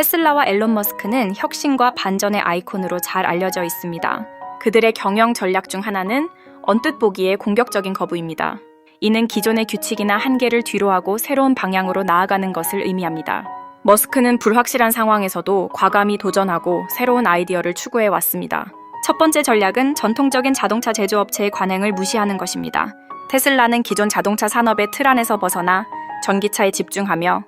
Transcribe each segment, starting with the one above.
테슬라와 앨런 머스크는 혁신과 반전의 아이콘으로 잘 알려져 있습니다. 그들의 경영 전략 중 하나는 언뜻 보기에 공격적인 거부입니다. 이는 기존의 규칙이나 한계를 뒤로하고 새로운 방향으로 나아가는 것을 의미합니다. 머스크는 불확실한 상황에서도 과감히 도전하고 새로운 아이디어를 추구해 왔습니다. 첫 번째 전략은 전통적인 자동차 제조업체의 관행을 무시하는 것입니다. 테슬라는 기존 자동차 산업의 틀 안에서 벗어나 전기차에 집중하며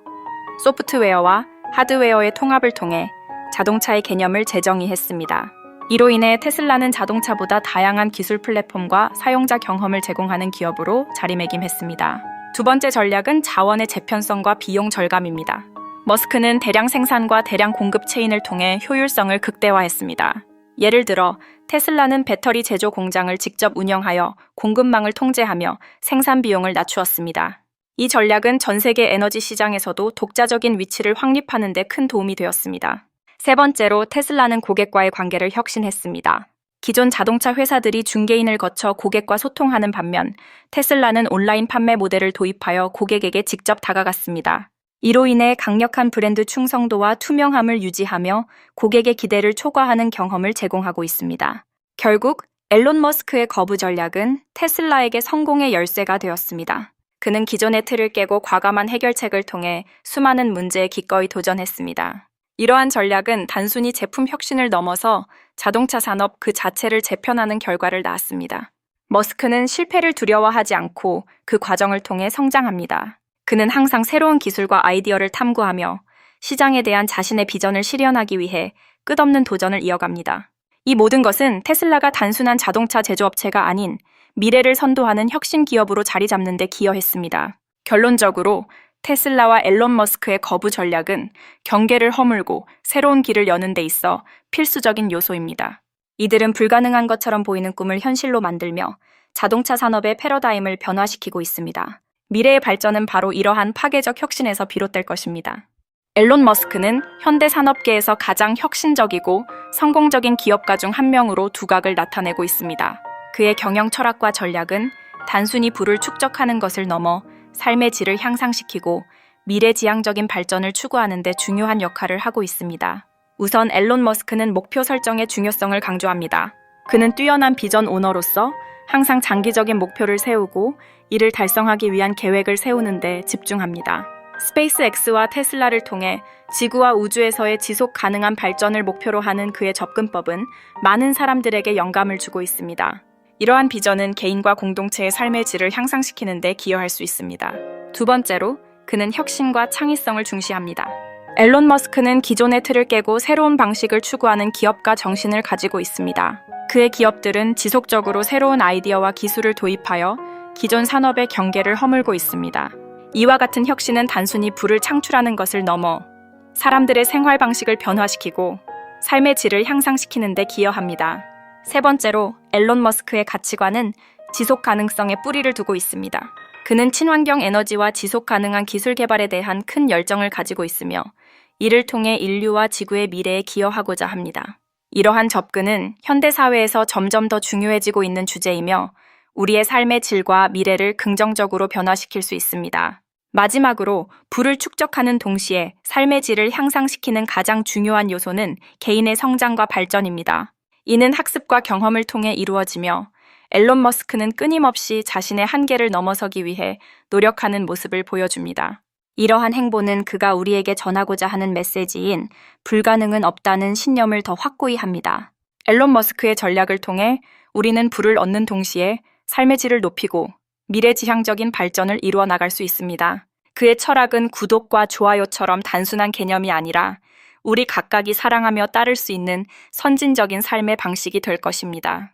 소프트웨어와 하드웨어의 통합을 통해 자동차의 개념을 재정의했습니다. 이로 인해 테슬라는 자동차보다 다양한 기술 플랫폼과 사용자 경험을 제공하는 기업으로 자리매김했습니다. 두 번째 전략은 자원의 재편성과 비용 절감입니다. 머스크는 대량 생산과 대량 공급 체인을 통해 효율성을 극대화했습니다. 예를 들어 테슬라는 배터리 제조 공장을 직접 운영하여 공급망을 통제하며 생산 비용을 낮추었습니다. 이 전략은 전 세계 에너지 시장에서도 독자적인 위치를 확립하는 데 큰 도움이 되었습니다. 세 번째로 테슬라는 고객과의 관계를 혁신했습니다. 기존 자동차 회사들이 중개인을 거쳐 고객과 소통하는 반면 테슬라는 온라인 판매 모델을 도입하여 고객에게 직접 다가갔습니다. 이로 인해 강력한 브랜드 충성도와 투명함을 유지하며 고객의 기대를 초과하는 경험을 제공하고 있습니다. 결국 앨런 머스크의 거부 전략은 테슬라에게 성공의 열쇠가 되었습니다. 그는 기존의 틀을 깨고 과감한 해결책을 통해 수많은 문제에 기꺼이 도전했습니다. 이러한 전략은 단순히 제품 혁신을 넘어서 자동차 산업 그 자체를 재편하는 결과를 낳았습니다. 머스크는 실패를 두려워하지 않고 그 과정을 통해 성장합니다. 그는 항상 새로운 기술과 아이디어를 탐구하며 시장에 대한 자신의 비전을 실현하기 위해 끝없는 도전을 이어갑니다. 이 모든 것은 테슬라가 단순한 자동차 제조업체가 아닌 미래를 선도하는 혁신 기업으로 자리 잡는 데 기여했습니다. 결론적으로 테슬라와 앨런 머스크의 거부 전략은 경계를 허물고 새로운 길을 여는 데 있어 필수적인 요소입니다. 이들은 불가능한 것처럼 보이는 꿈을 현실로 만들며 자동차 산업의 패러다임을 변화시키고 있습니다. 미래의 발전은 바로 이러한 파괴적 혁신에서 비롯될 것입니다. 앨런 머스크는 현대 산업계에서 가장 혁신적이고 성공적인 기업가 중 한 명으로 두각을 나타내고 있습니다. 그의 경영 철학과 전략은 단순히 부를 축적하는 것을 넘어 삶의 질을 향상시키고 미래지향적인 발전을 추구하는 데 중요한 역할을 하고 있습니다. 우선 앨런 머스크는 목표 설정의 중요성을 강조합니다. 그는 뛰어난 비전 오너로서 항상 장기적인 목표를 세우고 이를 달성하기 위한 계획을 세우는 데 집중합니다. 스페이스X와 테슬라를 통해 지구와 우주에서의 지속 가능한 발전을 목표로 하는 그의 접근법은 많은 사람들에게 영감을 주고 있습니다. 이러한 비전은 개인과 공동체의 삶의 질을 향상시키는 데 기여할 수 있습니다. 두 번째로, 그는 혁신과 창의성을 중시합니다. 앨런 머스크는 기존의 틀을 깨고 새로운 방식을 추구하는 기업가 정신을 가지고 있습니다. 그의 기업들은 지속적으로 새로운 아이디어와 기술을 도입하여 기존 산업의 경계를 허물고 있습니다. 이와 같은 혁신은 단순히 부를 창출하는 것을 넘어 사람들의 생활 방식을 변화시키고 삶의 질을 향상시키는 데 기여합니다. 세 번째로 앨런 머스크의 가치관은 지속 가능성에 뿌리를 두고 있습니다. 그는 친환경 에너지와 지속 가능한 기술 개발에 대한 큰 열정을 가지고 있으며 이를 통해 인류와 지구의 미래에 기여하고자 합니다. 이러한 접근은 현대 사회에서 점점 더 중요해지고 있는 주제이며 우리의 삶의 질과 미래를 긍정적으로 변화시킬 수 있습니다. 마지막으로 부를 축적하는 동시에 삶의 질을 향상시키는 가장 중요한 요소는 개인의 성장과 발전입니다. 이는 학습과 경험을 통해 이루어지며 앨런 머스크는 끊임없이 자신의 한계를 넘어서기 위해 노력하는 모습을 보여줍니다. 이러한 행보는 그가 우리에게 전하고자 하는 메시지인 불가능은 없다는 신념을 더 확고히 합니다. 앨런 머스크의 전략을 통해 우리는 부를 얻는 동시에 삶의 질을 높이고 미래지향적인 발전을 이루어 나갈 수 있습니다. 그의 철학은 구독과 좋아요처럼 단순한 개념이 아니라 우리 각각이 사랑하며 따를 수 있는 선진적인 삶의 방식이 될 것입니다.